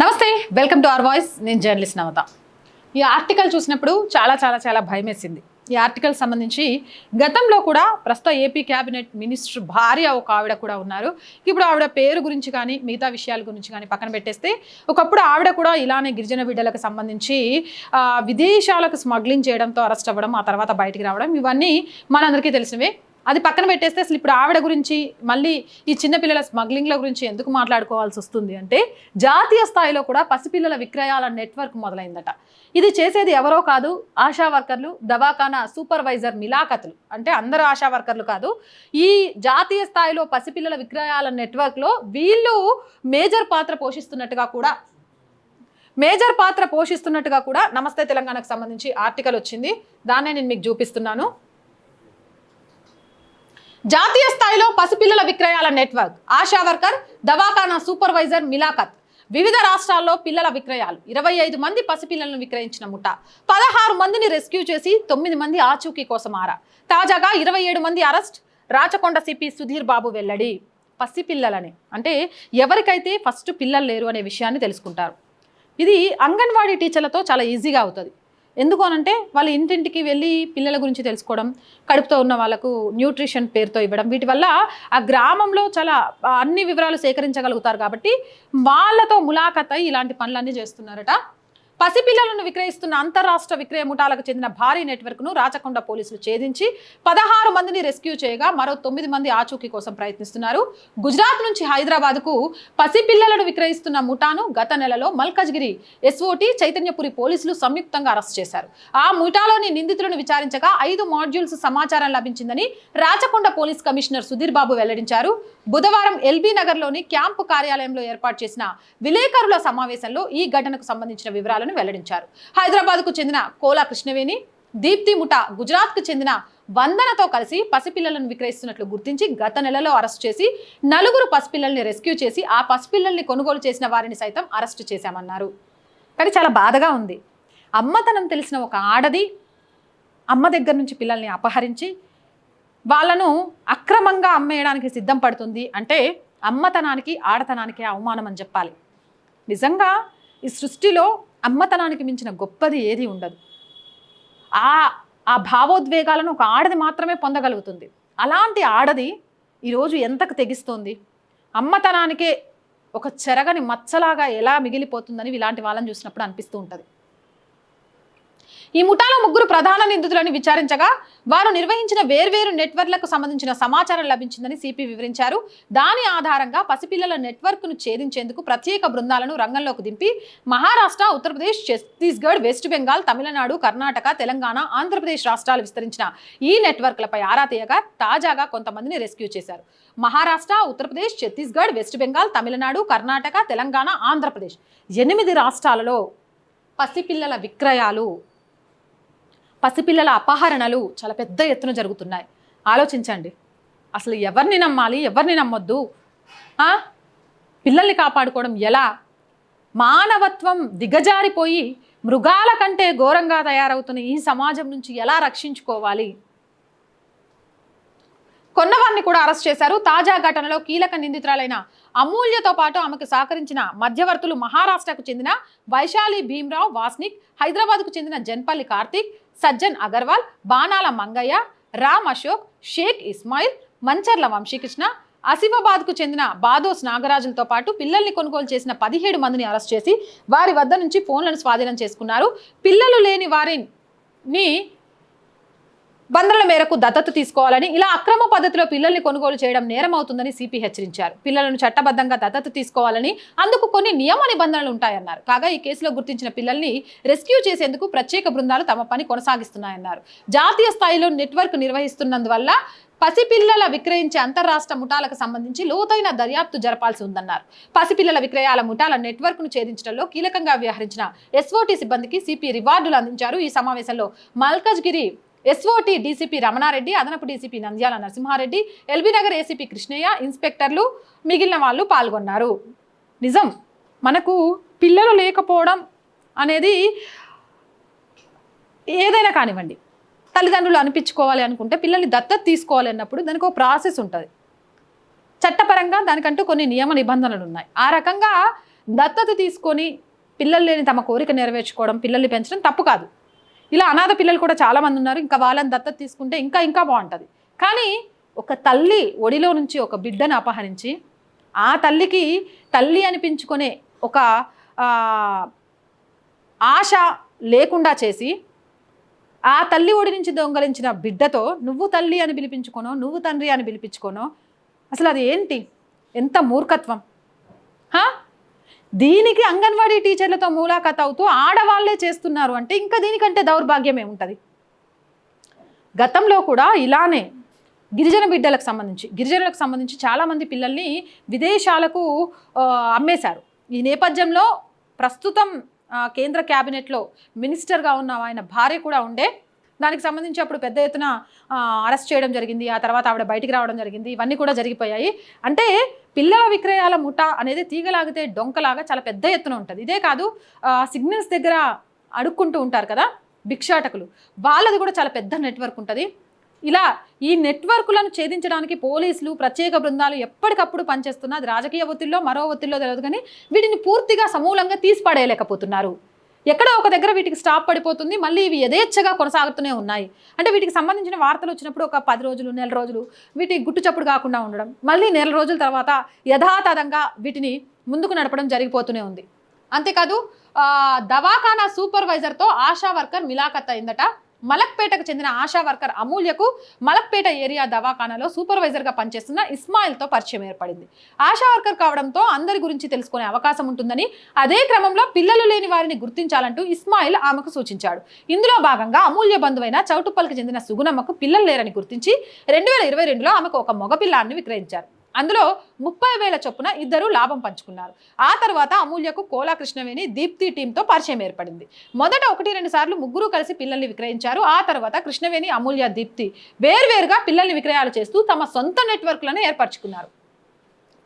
నమస్తే welcome to our voice. నేను journalist నవత. ఈ ఆర్టికల్ చూసినప్పుడు చాలా చాలా చాలా భయం వేసింది ఈ ఆర్టికల్ సంబంధించి గతంలో కూడా ప్రస్తుత ఏపీ క్యాబినెట్ మినిస్టర్ భార్య ఒక ఆవిడ కూడా ఉన్నారు. ఇప్పుడు ఆవిడ పేరు గురించి కానీ మిగతా విషయాల గురించి కానీ పక్కన పెట్టేస్తే ఒకప్పుడు ఆవిడ కూడా ఇలానే గిరిజన బిడ్డలకు సంబంధించి విదేశాలకు స్మగ్లింగ్ చేయడంతో అరెస్ట్ అవ్వడం ఆ తర్వాత బయటికి రావడం ఇవన్నీ మనందరికీ తెలిసినవే. అది పక్కన పెట్టేస్తే అసలు ఇప్పుడు ఆవిడ గురించి మళ్ళీ ఈ చిన్నపిల్లల స్మగ్లింగ్ల గురించి ఎందుకు మాట్లాడుకోవాల్సి వస్తుంది అంటే జాతీయ స్థాయిలో కూడా పసిపిల్లల విక్రయాల నెట్వర్క్ మొదలైందట. ఇది చేసేది ఎవరో కాదు ఆశా వర్కర్లు దవాఖానా సూపర్వైజర్ మిలాఖతులు. అంటే అందరూ ఆశా వర్కర్లు కాదు. ఈ జాతీయ స్థాయిలో పసిపిల్లల విక్రయాల నెట్వర్క్లో వీళ్ళు మేజర్ పాత్ర పోషిస్తున్నట్టుగా కూడా మేజర్ పాత్ర పోషిస్తున్నట్టుగా కూడా నమస్తే తెలంగాణకు సంబంధించి ఆర్టికల్ వచ్చింది. దాన్నే నేను మీకు చూపిస్తున్నాను. జాతీయ స్థాయిలో పసిపిల్లల విక్రయాల నెట్వర్క్. ఆశా వర్కర్ దవాఖానా సూపర్వైజర్ మిలాఖత్. వివిధ రాష్ట్రాల్లో పిల్లల విక్రయాలు. ఇరవై ఐదు మంది పసిపిల్లలను విక్రయించిన ముఠ. పదహారు మందిని రెస్క్యూ చేసి తొమ్మిది మంది ఆచూకీ కోసం ఆరా. తాజాగా ఇరవై ఏడు మంది అరెస్ట్. రాచకొండ సిపి సుధీర్ బాబు వెల్లడి. పసిపిల్లలని. అంటే ఎవరికైతే ఫస్ట్ పిల్లలు లేరు అనే విషయాన్ని తెలుసుకుంటారు. ఇది అంగన్వాడీ టీచర్లతో చాలా ఈజీగా అవుతుంది. ఎందుకు అనంటే వాళ్ళ ఇంటింటికి వెళ్ళి పిల్లల గురించి తెలుసుకోవడం కడుపుతో ఉన్న వాళ్ళకు న్యూట్రిషన్ పేరుతో ఇవ్వడం వీటి వల్ల ఆ గ్రామంలో చాలా అన్ని వివరాలు సేకరించగలుగుతారు కాబట్టి వాళ్ళతో ములాఖత్ అయి ఇలాంటి పనులన్నీ చేస్తున్నారట. పసిపిల్లలను విక్రయిస్తున్న అంతరాష్ట్ర విక్రయ ముఠాలకు చెందిన భారీ నెట్వర్క్ను రాచకొండ పోలీసులు ఛేదించి పదహారు మందిని రెస్క్యూ చేయగా మరో తొమ్మిది మంది ఆచూకీ కోసం ప్రయత్నిస్తున్నారు. గుజరాత్ నుంచి హైదరాబాద్కు పసిపిల్లలను విక్రయిస్తున్న ముఠాను గత నెలలో మల్కజ్గిరి ఎస్ఓటి చైతన్యపురి పోలీసులు సంయుక్తంగా అరెస్ట్ చేశారు. ఆ ముఠాలోని నిందితులను విచారించగా ఐదు మాడ్యూల్స్ సమాచారం లభించిందని రాచకొండ పోలీస్ కమిషనర్ సుధీర్ బాబు వెల్లడించారు. బుధవారం ఎల్బీ నగర్లోని క్యాంపు కార్యాలయంలో ఏర్పాటు చేసిన విలేకరుల సమావేశంలో ఈ ఘటనకు సంబంధించిన వివరాలను వెల్లడించారు. హైదరాబాద్కు చెందిన కోలా కృష్ణవేణి దీప్తి ముఠా గుజరాత్కు చెందిన వందనతో కలిసి పసిపిల్లలను విక్రయిస్తున్నట్లు గుర్తించి గత నెలలో అరెస్ట్ చేసి నలుగురు పసిపిల్లల్ని రెస్క్యూ చేసి ఆ పసిపిల్లల్ని కొనుగోలు చేసిన వారిని సైతం అరెస్ట్ చేశామన్నారు. కానీ చాలా బాధగా ఉంది. అమ్మతనం తెలిసిన ఒక ఆడది అమ్మ దగ్గర నుంచి పిల్లల్ని అపహరించి వాళ్ళను అక్రమంగా అమ్మేయడానికి సిద్ధం పడుతుంది అంటే అమ్మతనానికి ఆడతనానికి అవమానం అని చెప్పాలి. నిజంగా ఈ సృష్టిలో అమ్మతనానికి మించిన గొప్పది ఏది ఉండదు. ఆ ఆ భావోద్వేగాలను ఒక ఆడది మాత్రమే పొందగలుగుతుంది. అలాంటి ఆడది ఈరోజు ఎంతకు తెగిస్తోంది? అమ్మతనానికే ఒక చెరగని మచ్చలాగా ఎలా మిగిలిపోతుందని ఇలాంటి వాళ్ళని చూసినప్పుడు అనిపిస్తూ ఉంటుంది. ఈ ముఠాలో ముగ్గురు ప్రధాన నిందితులను విచారించగా వారు నిర్వహించిన వేర్వేరు నెట్వర్క్లకు సంబంధించిన సమాచారం లభించిందని సిపి వివరించారు. దాని ఆధారంగా పసిపిల్లల నెట్వర్క్ను ఛేదించేందుకు ప్రత్యేక బృందాలను రంగంలోకి దింపి మహారాష్ట్ర ఉత్తరప్రదేశ్ ఛత్తీస్గఢ్ వెస్ట్ బెంగాల్ తమిళనాడు కర్ణాటక తెలంగాణ ఆంధ్రప్రదేశ్ రాష్ట్రాలు విస్తరించిన ఈ నెట్వర్క్లపై ఆరా తీయగా తాజాగా కొంతమందిని రెస్క్యూ చేశారు. మహారాష్ట్ర ఉత్తరప్రదేశ్ ఛత్తీస్గఢ్ వెస్ట్ బెంగాల్ తమిళనాడు కర్ణాటక తెలంగాణ ఆంధ్రప్రదేశ్ ఎనిమిది రాష్ట్రాలలో పసిపిల్లల విక్రయాలు పసిపిల్లల అపహరణలు చాలా పెద్ద ఎత్తున జరుగుతున్నాయి. ఆలోచించండి. అసలు ఎవరిని నమ్మాలి? ఎవరిని నమ్మొద్దు? పిల్లల్ని కాపాడుకోవడం ఎలా? మానవత్వం దిగజారిపోయి మృగాల కంటే ఘోరంగా తయారవుతున్న ఈ సమాజం నుంచి ఎలా రక్షించుకోవాలి? కొన్నవారిని కూడా అరెస్ట్ చేశారు. తాజా ఘటనలో కీలక నిందితురాలైన అమూల్యతో పాటు ఆమెకు సహకరించిన మధ్యవర్తులు మహారాష్ట్రకు చెందిన వైశాలి భీమ్రావ్ వాస్నిక్ హైదరాబాద్కు చెందిన జన్పల్లి కార్తీక్ సజ్జన్ అగర్వాల్ బాణాల మంగయ్య రామ్ అశోక్ షేక్ ఇస్మాయిల్ మంచర్ల వంశీకృష్ణ ఆసిఫాబాద్కు చెందిన బాదోస్ నాగరాజులతో పాటు పిల్లల్ని కొనుగోలు చేసిన పదిహేడు మందిని అరెస్ట్ చేసి వారి వద్ద నుంచి ఫోన్లను స్వాధీనం చేసుకున్నారు. పిల్లలు లేని వారిని బంధువుల మేరకు దత్తత తీసుకోవాలని ఇలా అక్రమ పద్ధతిలో పిల్లల్ని కొనుగోలు చేయడం నేరం అవుతుందని సిపి హెచ్చరించారు. పిల్లలను చట్టబద్ధంగా దత్తత తీసుకోవాలని అందుకు కొన్ని నియమ నిబంధనలు ఉంటాయన్నారు. కాగా ఈ కేసులో గుర్తించిన పిల్లల్ని రెస్క్యూ చేసేందుకు ప్రత్యేక బృందాలు తమ పని కొనసాగిస్తున్నాయన్నారు. జాతీయ స్థాయిలో నెట్వర్క్ నిర్వహిస్తున్నందువల్ల పసిపిల్లల విక్రయించే అంతర్రాష్ట్ర ముఠాలకు సంబంధించి లోతైన దర్యాప్తు జరపాల్సి ఉందన్నారు. పసిపిల్లల విక్రయాల ముఠాల నెట్వర్క్ను ఛేదించడంలో కీలకంగా వ్యవహరించిన ఎస్ఓటి సిబ్బందికి సిపి రివార్డులు అందించారు. ఈ సమావేశంలో మల్కజ్గిరి ఎస్ఓటి డీసీపీ రమణారెడ్డి అదనపు DCP Nandyala Narasimha Reddy LB Nagar ACP Krishnaiah ఇన్స్పెక్టర్లు మిగిలిన వాళ్ళు పాల్గొన్నారు. నిజం మనకు పిల్లలు లేకపోవడం అనేది ఏదైనా కానివ్వండి తల్లిదండ్రులు అనిపించుకోవాలి అనుకుంటే పిల్లల్ని దత్తత తీసుకోవాలి అన్నప్పుడు దానికి ఒక ప్రాసెస్ ఉంటుంది. చట్టపరంగా దానికంటూ కొన్ని నియమ నిబంధనలు ఉన్నాయి. ఆ రకంగా దత్తత తీసుకొని పిల్లలు లేని తమ కోరిక నెరవేర్చుకోవడం పిల్లల్ని పెంచడం తప్పు కాదు. ఇలా అనాథ పిల్లలు కూడా చాలామంది ఉన్నారు. ఇంకా వాళ్ళని దత్తత తీసుకుంటే ఇంకా ఇంకా బాగుంటుంది. కానీ ఒక తల్లి ఒడిలో నుంచి ఒక బిడ్డను అపహరించి ఆ తల్లికి తల్లి అనిపించుకునే ఒక ఆశ లేకుండా చేసి ఆ తల్లి ఒడి నుంచి దొంగలించిన బిడ్డతో నువ్వు తల్లి అని పిలిపించుకోనో నువ్వు తండ్రి అని పిలిపించుకోనో అసలు అది ఏంటి? ఎంత మూర్ఖత్వం. హా? దీనికి అంగన్వాడీ టీచర్లతో మూలాఖత్ అవుతూ ఆడవాళ్ళే చేస్తున్నారు అంటే ఇంకా దీనికంటే దౌర్భాగ్యం ఏముంటుంది? గతంలో కూడా ఇలానే గిరిజన బిడ్డలకు సంబంధించి గిరిజనులకు సంబంధించి చాలామంది పిల్లల్ని విదేశాలకు అమ్మేశారు. ఈ నేపథ్యంలో ప్రస్తుతం కేంద్ర క్యాబినెట్లో మినిస్టర్గా ఉన్న ఆయన భార్య కూడా ఉండే దానికి సంబంధించి అప్పుడు పెద్ద ఎత్తున అరెస్ట్ చేయడం జరిగింది. ఆ తర్వాత ఆవిడ బయటికి రావడం జరిగింది. ఇవన్నీ కూడా జరిగిపోయాయి. అంటే పిల్లల విక్రయాల ముఠ అనేది తీగలాగితే డొంకలాగా చాలా పెద్ద ఎత్తున ఉంటుంది. ఇదే కాదు సిగ్నల్స్ దగ్గర అడుక్కుంటూ ఉంటారు కదా భిక్షాటకులు. వాళ్ళది కూడా చాలా పెద్ద నెట్వర్క్ ఉంటుంది. ఇలా ఈ నెట్వర్క్లను ఛేదించడానికి పోలీసులు ప్రత్యేక బృందాలు ఎప్పటికప్పుడు పనిచేస్తున్నా అది రాజకీయ ఒత్తిడిలో మరో ఒత్తిడిలో తెలియదు కానీ వీటిని పూర్తిగా సమూలంగా తీసి పడేయలేకపోతున్నారు ఎక్కడో ఒక దగ్గర వీటికి స్టాప్ పడిపోతుంది. మళ్ళీ ఇవి యథేచ్ఛగా కొనసాగుతూనే ఉన్నాయి. అంటే వీటికి సంబంధించిన వార్తలు వచ్చినప్పుడు ఒక పది రోజులు నెల రోజులు వీటి గుట్టు చప్పుడు కాకుండా ఉండడం మళ్ళీ నెల రోజుల తర్వాత యథాతథంగా వీటిని ముందుకు నడపడం జరిగిపోతూనే ఉంది. అంతేకాదు దవాఖానా సూపర్వైజర్తో ఆశా వర్కర్ మిలాఖత్ అయిందట. మలక్పేటకు చెందిన ఆశా వర్కర్ అమూల్యకు మలక్పేట ఏరియా దవాఖానాలో సూపర్వైజర్గా పనిచేస్తున్న ఇస్మాయిల్తో పరిచయం ఏర్పడింది. ఆశా వర్కర్ కావడంతో అందరి గురించి తెలుసుకునే అవకాశం ఉంటుందని అదే క్రమంలో పిల్లలు లేని వారిని గుర్తించాలంటూ ఇస్మాయిల్ ఆమెకు సూచించాడు. ఇందులో భాగంగా అమూల్య బంధువైన చౌటుప్పల్కి చెందిన సుగుణమ్మకు పిల్లలు లేరని గుర్తించి రెండు వేల ఇరవై రెండులో ఆమెకు ఒక మగపిల్లాన్ని విక్రయించారు. అందులో ముప్పై వేల చొప్పున ఇద్దరు లాభం పంచుకున్నారు. ఆ తర్వాత అమూల్యకు కోలా కృష్ణవేణి దీప్తి టీంతో పరిచయం ఏర్పడింది. మొదట ఒకటి రెండు సార్లు ముగ్గురు కలిసి పిల్లల్ని విక్రయించారు. ఆ తర్వాత కృష్ణవేణి అమూల్య దీప్తి వేర్వేరుగా పిల్లల్ని విక్రయాలు చేస్తూ తమ సొంత నెట్వర్క్లను ఏర్పరచుకున్నారు.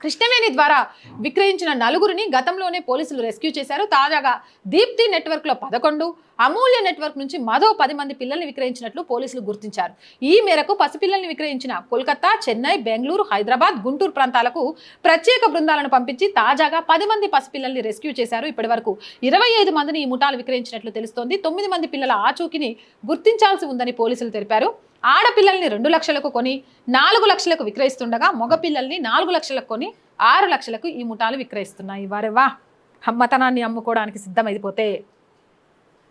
కృష్ణవేణి ద్వారా విక్రయించిన నలుగురిని గతంలోనే పోలీసులు రెస్క్యూ చేశారు. తాజాగా దీప్తి నెట్వర్క్లో పదకొండు అమూల్య నెట్వర్క్ నుంచి మరో పది మంది పిల్లల్ని విక్రయించినట్లు పోలీసులు గుర్తించారు. ఈ మేరకు పసిపిల్లల్ని విక్రయించిన కోల్కతా చెన్నై బెంగళూరు హైదరాబాద్ గుంటూరు ప్రాంతాలకు ప్రత్యేక బృందాలను పంపించి తాజాగా పది మంది పసిపిల్లల్ని రెస్క్యూ చేశారు. ఇప్పటి వరకు ఇరవై ఐదు మందిని ఈ ముఠాలు విక్రయించినట్లు తెలుస్తోంది. తొమ్మిది మంది పిల్లల ఆచూకీని గుర్తించాల్సి ఉందని పోలీసులు తెలిపారు. ఆడపిల్లల్ని రెండు లక్షలకు కొని నాలుగు లక్షలకు విక్రయిస్తుండగా మగపిల్లల్ని నాలుగు లక్షలకు కొని ఆరు లక్షలకు ఈ ముఠాలు విక్రయిస్తున్నాయి. వారెవా అమ్మతనాన్ని అమ్ముకోవడానికి సిద్ధమైపోతే.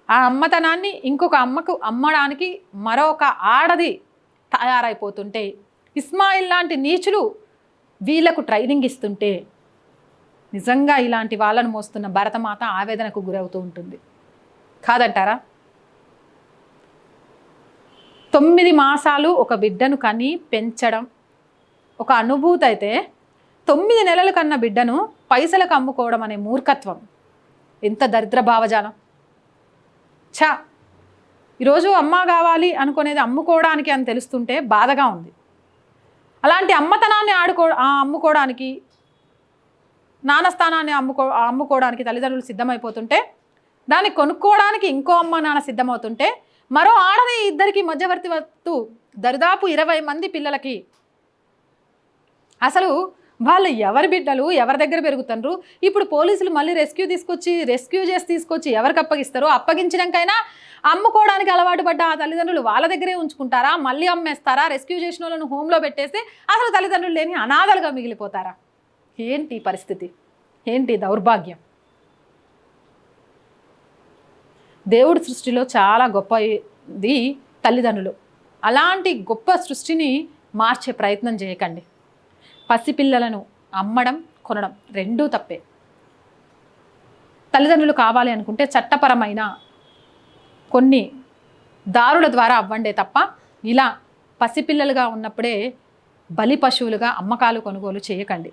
ఆ అమ్మతనాన్ని ఇంకొక అమ్మకు అమ్మడానికి మరొక ఆడది తయారైపోతుంటే ఇస్మాయిల్ లాంటి నీచులు వీళ్ళకు ట్రైనింగ్ ఇస్తుంటే నిజంగా ఇలాంటి వాళ్ళను మోస్తున్న భరతమాత ఆవేదనకు గురవుతూ ఉంటుంది. కాదంటారా? తొమ్మిది మాసాలు ఒక బిడ్డను కని పెంచడం. ఒక అనుభూతి అయితే తొమ్మిది నెలలు కన్న బిడ్డను పైసలకు అమ్ముకోవడం అనే మూర్ఖత్వం. ఎంత దరిద్ర భావజాలం. ఛా! ఈరోజు అమ్మ కావాలి అనుకునేది అమ్ముకోవడానికి అని తెలుస్తుంటే బాధగా ఉంది. అలాంటి అమ్మతనాన్ని ఆడుకో అమ్ముకోవడానికి నాన్న స్థానాన్ని అమ్ముకో అమ్ముకోవడానికి తల్లిదండ్రులు సిద్ధమైపోతుంటే దాన్ని కొనుక్కోవడానికి ఇంకో అమ్మ నాన్న సిద్ధమవుతుంటే మరో ఆడది ఇద్దరికి మధ్యవర్తి వత్తు దరిదాపు ఇరవై మంది పిల్లలకి. అసలు వాళ్ళు ఎవరి బిడ్డలు ఎవరి దగ్గర పెరుగుతుండ్రు? ఇప్పుడు పోలీసులు మళ్ళీ రెస్క్యూ తీసుకొచ్చి రెస్క్యూ చేసి తీసుకొచ్చి ఎవరికి అప్పగిస్తారో? అప్పగించడానికైనా అమ్ముకోవడానికి అలవాటు పడ్డ ఆ తల్లిదండ్రులు వాళ్ళ దగ్గరే ఉంచుకుంటారా? మళ్ళీ అమ్మేస్తారా? రెస్క్యూ చేసిన వాళ్ళను హోమ్లో పెట్టేస్తే అసలు తల్లిదండ్రులు లేని అనాథలుగా మిగిలిపోతారా? ఏంటి పరిస్థితి? ఏంటి దౌర్భాగ్యం? దేవుడి సృష్టిలో చాలా గొప్పది తల్లిదండ్రులు. అలాంటి గొప్ప సృష్టిని మార్చే ప్రయత్నం చేయకండి. పసిపిల్లలను అమ్మడం కొనడం రెండూ తప్పే. తల్లిదండ్రులు కావాలి అనుకుంటే చట్టపరమైన కొన్ని దారుల ద్వారా అవ్వండే తప్ప ఇలా పసిపిల్లలుగా ఉన్నప్పుడే బలి పశువులుగా అమ్మకాలు కొనుగోలు చేయకండి.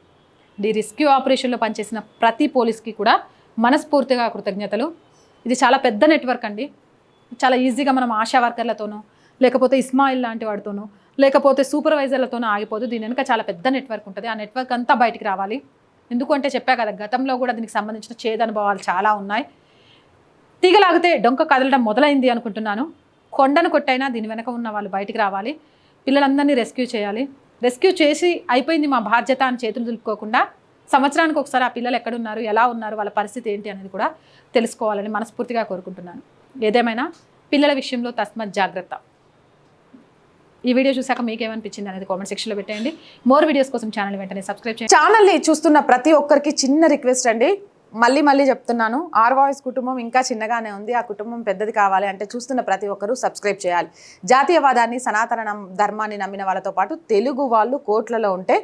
ది రెస్క్యూ ఆపరేషన్లో పనిచేసిన ప్రతి పోలీస్కి కూడా మనస్ఫూర్తిగా కృతజ్ఞతలు. ఇది చాలా పెద్ద నెట్వర్క్ అండి. చాలా ఈజీగా మనం ఆశా వర్కర్లతోనో లేకపోతే ఇస్మాయిల్ లాంటి వాడితోనో లేకపోతే సూపర్వైజర్లతోనో ఆగిపోదు. దీని వెనుక చాలా పెద్ద నెట్వర్క్ ఉంటుంది. ఆ నెట్వర్క్ అంతా బయటికి రావాలి. ఎందుకంటే చెప్పా కదా గతంలో కూడా దీనికి సంబంధించిన చేదు అనుభవాలు చాలా ఉన్నాయి. తీగలాగితే డొంక కదలడం మొదలైంది అనుకుంటున్నాను. కొండను కొట్టైనా దీని వెనక ఉన్న వాళ్ళు బయటికి రావాలి. పిల్లలందరినీ రెస్క్యూ చేయాలి. రెస్క్యూ చేసి అయిపోయింది మా బాధ్యత అని చేతులు దులుపుకోకుండా సంవత్సరానికి ఒకసారి ఆ పిల్లలు ఎక్కడున్నారు ఎలా ఉన్నారు వాళ్ళ పరిస్థితి ఏంటి అనేది కూడా తెలుసుకోవాలని మనస్ఫూర్తిగా కోరుకుంటున్నాను. ఏదేమైనా పిల్లల విషయంలో తస్మత్ జాగ్రత్త. ఈ వీడియో చూసాక మీకు ఏమనిపించింది అనేది కామెంట్ సెక్షన్లో పెట్టేయండి. మోర్ వీడియోస్ కోసం ఛానల్ వెంటనే సబ్స్క్రైబ్ చేయండి. ఛానల్ని చూస్తున్న ప్రతి ఒక్కరికి చిన్న రిక్వెస్ట్ అండి. మళ్ళీ మళ్ళీ చెప్తున్నాను ఆర్ వాయిస్ కుటుంబం ఇంకా చిన్నగానే ఉంది ఆ కుటుంబం పెద్దది కావాలి అంటే చూస్తున్న ప్రతి ఒక్కరూ సబ్స్క్రైబ్ చేయాలి. జాతీయవాదాన్ని సనాతన ధర్మాన్ని నమ్మిన వాళ్ళతో పాటు తెలుగు వాళ్ళు కోట్లలో ఉంటే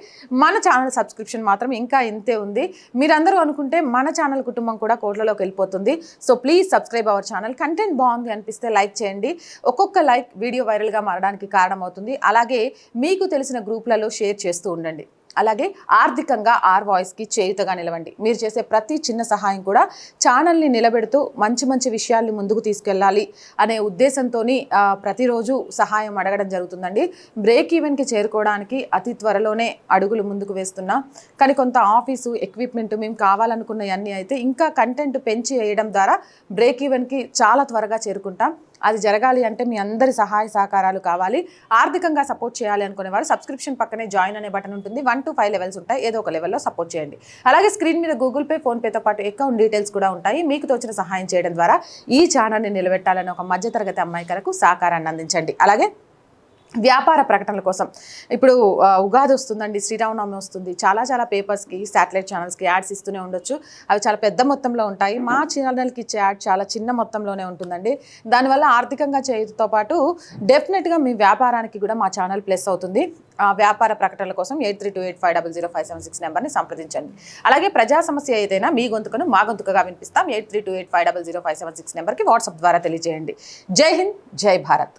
మన ఛానల్ సబ్స్క్రిప్షన్ మాత్రం ఇంకా ఇంతే ఉంది. మీరందరూ అనుకుంటే మన ఛానల్ కుటుంబం కూడా కోట్లలోకి వెళ్ళిపోతుంది. So please subscribe our channel. Content బాగుంది అనిపిస్తే లైక్ చేయండి. ఒక్కొక్క లైక్ వీడియో వైరల్గా మారడానికి కారణమవుతుంది. అలాగే మీకు తెలిసిన గ్రూప్లలో షేర్ చేస్తూ ఉండండి. అలాగే ఆర్థికంగా ఆర్ వాయిస్కి చేయుతగా నిలవండి. మీరు చేసే ప్రతి చిన్న సహాయం కూడా ఛానల్ని నిలబెడుతూ మంచి మంచి విషయాల్ని ముందుకు తీసుకెళ్ళాలి అనే ఉద్దేశంతో ప్రతిరోజు సహాయం అడగడం జరుగుతుందండి. బ్రేక్ ఈవెన్కి చేరుకోవడానికి అతి త్వరలోనే అడుగులు ముందుకు వేస్తున్నా కానీ కొంత ఆఫీసు ఎక్విప్మెంట్ మేము కావాలనుకున్నవన్నీ అయితే ఇంకా కంటెంట్ పెంచి వేయడం ద్వారా బ్రేక్ ఈవెన్కి చాలా త్వరగా చేరుకుంటాం. అది జరగాలి అంటే మీ అందరి సహాయ సహకారాలు కావాలి. ఆర్థికంగా సపోర్ట్ చేయాలి అనుకునే వారు సబ్స్క్రిప్షన్ పక్కనే జాయిన్ అనే బటన్ ఉంటుంది. వన్ టు ఫైవ్ లెవెల్స్ ఉంటాయి. ఏదో ఒక లెవెల్లో సపోర్ట్ చేయండి. అలాగే స్క్రీన్ మీద గూగుల్ పే ఫోన్పేతో పాటు అకౌంట్ డీటెయిల్స్ కూడా ఉంటాయి. మీకు తోచిన సహాయం చేయడం ద్వారా ఈ ఛానల్ని నిలబెట్టాలని ఒక మధ్యతరగతి అమ్మాయికలకు సహకారాన్ని అందించండి. అలాగే వ్యాపార ప్రకటనల కోసం. ఇప్పుడు ఉగాది వస్తుందండి శ్రీరామనవమి వస్తుంది. చాలా చాలా పేపర్స్కి శాటిలైట్ ఛానల్స్కి యాడ్స్ ఇస్తూనే ఉండొచ్చు. అవి చాలా పెద్ద మొత్తంలో ఉంటాయి. మా ఛానల్కి ఇచ్చే యాడ్ చాలా చిన్న మొత్తంలోనే ఉంటుందండి. దానివల్ల ఆర్థికంగా చేయడంతో పాటు డెఫినెట్గా మీ వ్యాపారానికి కూడా మా ఛానల్ ప్లస్ అవుతుంది. ఆ వ్యాపార ప్రకటనల కోసం eight three two eight five double zero five seven six నెంబర్ని సంప్రదించండి. అలాగే ప్రజా సమస్య ఏదైనా మీ గొంతుకను మా గొంతుకగా వినిపిస్తాం. Eight three two eight five double zero five seven six నెంబర్కి వాట్సాప్ ద్వారా తెలియజేయండి. జై హింద్ జై భారత్.